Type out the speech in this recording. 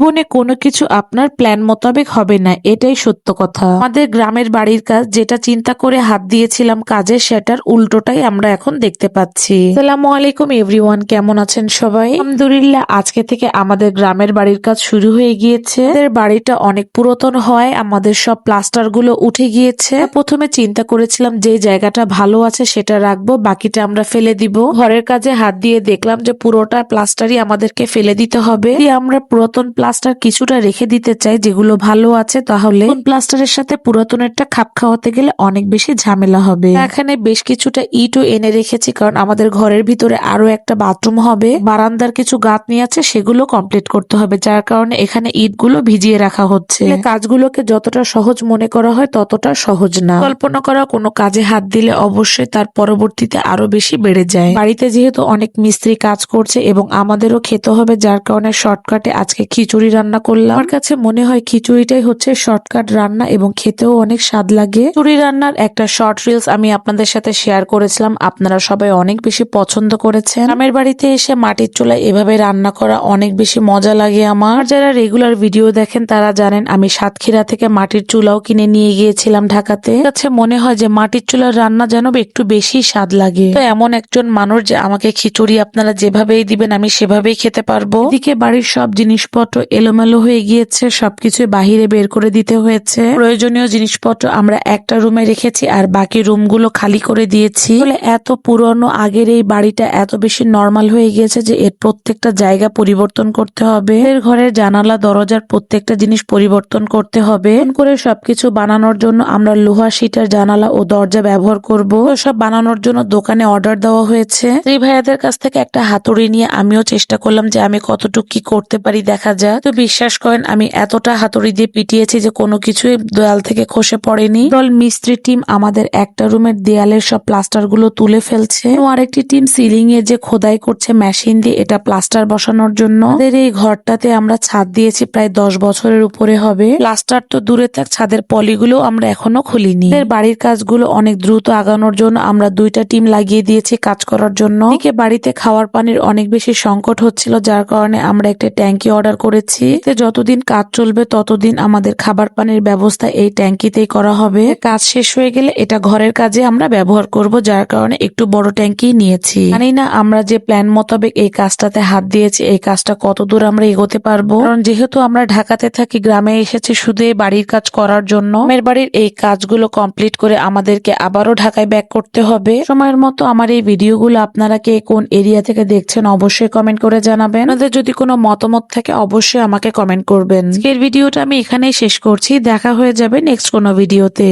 জীবনে কোনো কিছু আপনার প্ল্যান মোতাবেক হবে না, এটাই সত্য কথা। আমাদের গ্রামের বাড়ির কাজ যেটা চিন্তা করে হাত দিয়েছিলাম কাজে সেটার উল্টোটাই আমরা এখন দেখতে পাচ্ছি। সালামু আলাইকুম এভরিওয়ান কেমন আছেন সবাই? আলহামদুলিল্লাহ, আজকে থেকে আমাদের গ্রামের বাড়ির কাজ শুরু হয়ে গিয়েছে। বাড়িটা অনেক পুরাতন হয়, আমাদের সব প্লাস্টারগুলো উঠে গিয়েছে। প্রথমে চিন্তা করেছিলাম যে জায়গাটা ভালো আছে, সেটা রাখব, বাকিটা আমরা ফেলে দিব। ঘরের কাজে হাত দিয়ে দেখলাম যে পুরোটা প্লাস্টারই আমাদেরকে ফেলে দিতে হবে। আমরা পুরাতন প্লাস্টার কিছুটা রেখে দিতে চাই যেগুলো ভালো আছে তাহলে প্লাস্টারের সাথে পুরাতনেরটা খাপ খাওয়াতে গেলে অনেক বেশি ঝামেলা হবে। এখানে বেশ কিছুটা ইটও এনে রেখেছি কারণ আমাদের ঘরের ভিতরে আরও একটা বাথরুম হবে। বারান্দার কিছু গাঁত নিয়ে আছে সেগুলো কমপ্লিট করতে হবে যার কারণে এখানে ইটগুলো ভিজিয়ে রাখা হচ্ছে। কাজগুলোকে যতটা সহজ মনে করা হয় ততটা সহজ না। কল্পনা করা কোনো কাজে হাত দিলে অবশ্যই তার পরবর্তীতে আরও বেশি বেড়ে যায়। বাড়িতে যেহেতু অনেক মিস্ত্রি কাজ করছে এবং আমাদেরও খেতে হবে যার কারণে শর্টকাটে আজকে খিচুড়ি রান্না করলাম। আমার কাছে মনে হয় খিচুড়িটাই হচ্ছে শর্টকাট রান্না এবং খেতেও অনেক স্বাদ লাগে। খিচুড়ি রান্নার একটা শর্ট রিলস আমি আপনাদের সাথে শেয়ার করেছিলাম। আপনারা সবাই অনেক বেশি পছন্দ করেছেন। গ্রামের বাড়িতে এসে মাটির চুলায় এভাবে রান্না করা অনেক বেশি মজা লাগে আমার। যারা রেগুলার ভিডিও দেখেন, তারা জানেন আমি সাতক্ষীরা থেকে মাটির চুলাও কিনে নিয়ে গিয়েছিলাম ঢাকাতে। কাছে মনে হয় যে মাটির চুলার রান্না যেন একটু বেশি স্বাদ লাগে। তো এমন একজন মানুষ যে আমাকে খিচুড়ি আপনারা যেভাবেই দিবেন, আমি সেভাবেই খেতে পারব। এদিকে বাড়ির সব জিনিসপত্র এলোমেলো হয়ে গিয়েছে, সবকিছু বাহিরে বের করে দিতে হয়েছে। প্রয়োজনীয় জিনিসপত্র আমরা একটা রুমে রেখেছি আর বাকি রুমগুলো খালি করে দিয়েছি। এত পুরনো আগের এই বাড়িটা এত বেশি নর্মাল হয়ে গিয়েছে যে এর প্রত্যেকটা জায়গা পরিবর্তন করতে হবে। এর ঘরের জানালা, দরজার প্রত্যেকটা জিনিস পরিবর্তন করতে হবে। করে সবকিছু বানানোর জন্য আমরা লোহা শিটের জানালা ও দরজা ব্যবহার করব। সব বানানোর জন্য দোকানে অর্ডার দেওয়া হয়েছে। এই ভাইয়াদের কাছ থেকে একটা হাতুড়ি নিয়ে আমিও চেষ্টা করলাম যে আমি কতটুকু কি করতে পারি দেখা যাক তো বিশ্বাস করেন, আমি এতটা হাতুড়ি দিয়ে পিটিয়েছি যে কোনো কিছুই দেয়াল থেকে খসে পড়েনি। দল মিস্ত্রি টিম আমাদের একটা রুমের দেয়ালের সব প্লাস্টারগুলো তুলে ফেলছে। ও আরেকটি টিম সিলিং এ যে খোদাই করছে মেশিন দিয়ে এটা প্লাস্টার বসানোর জন্য। আমাদের এই ঘরটাতে আমরা ছাদ দিয়েছি প্রায় দশ বছরের উপরে হবে। প্লাস্টার তো দূরে থাক, ছাদের পলিগুলো আমরা এখনও খুলিনি। এর বাড়ির কাজগুলো অনেক দ্রুত আগানোর জন্য আমরা দুইটা টিম লাগিয়ে দিয়েছি কাজ করার জন্য। বাড়িতে খাওয়ার পানির অনেক বেশি সংকট হচ্ছিল, যার কারণে আমরা একটা ট্যাঙ্কি অর্ডার করেছি। যতদিন কাজ চলবে, ততদিন আমাদের খাবার পানির ব্যবস্থা এই ট্যাঙ্কিতেই করা হবে। কাজ শেষ হয়ে গেলে এটা ঘরের কাজে আমরা ব্যবহার করব, যার কারণে একটু বড় ট্যাঙ্কি নিয়েছি। জানি না আমরা যে প্ল্যান মোতাবেক এই কাজটাতে হাত দিয়েছি, এই কাজটা কত দূর আমরা এগোতে পারব। কারণ যেহেতু আমরা ঢাকাতে থাকি, গ্রামে এসেছি শুধু বাড়ির কাজ করার জন্য। মেয়ের বাড়ির এই কাজগুলো কমপ্লিট করে আমাদেরকে আবারও ঢাকায় ব্যাক করতে হবে। সময়ের মতো আমার এই ভিডিওগুলো আপনারা কে কোন এরিয়া থেকে দেখছেন, অবশ্যই কমেন্ট করে জানাবেন। আপনাদের যদি কোনো মতামত থাকে অবশ্যই আমাকে কমেন্ট করবেন। আজকের ভিডিওটা আমি এখানেই শেষ করছি। দেখা হয়ে যাবে নেক্সট কোনো ভিডিওতে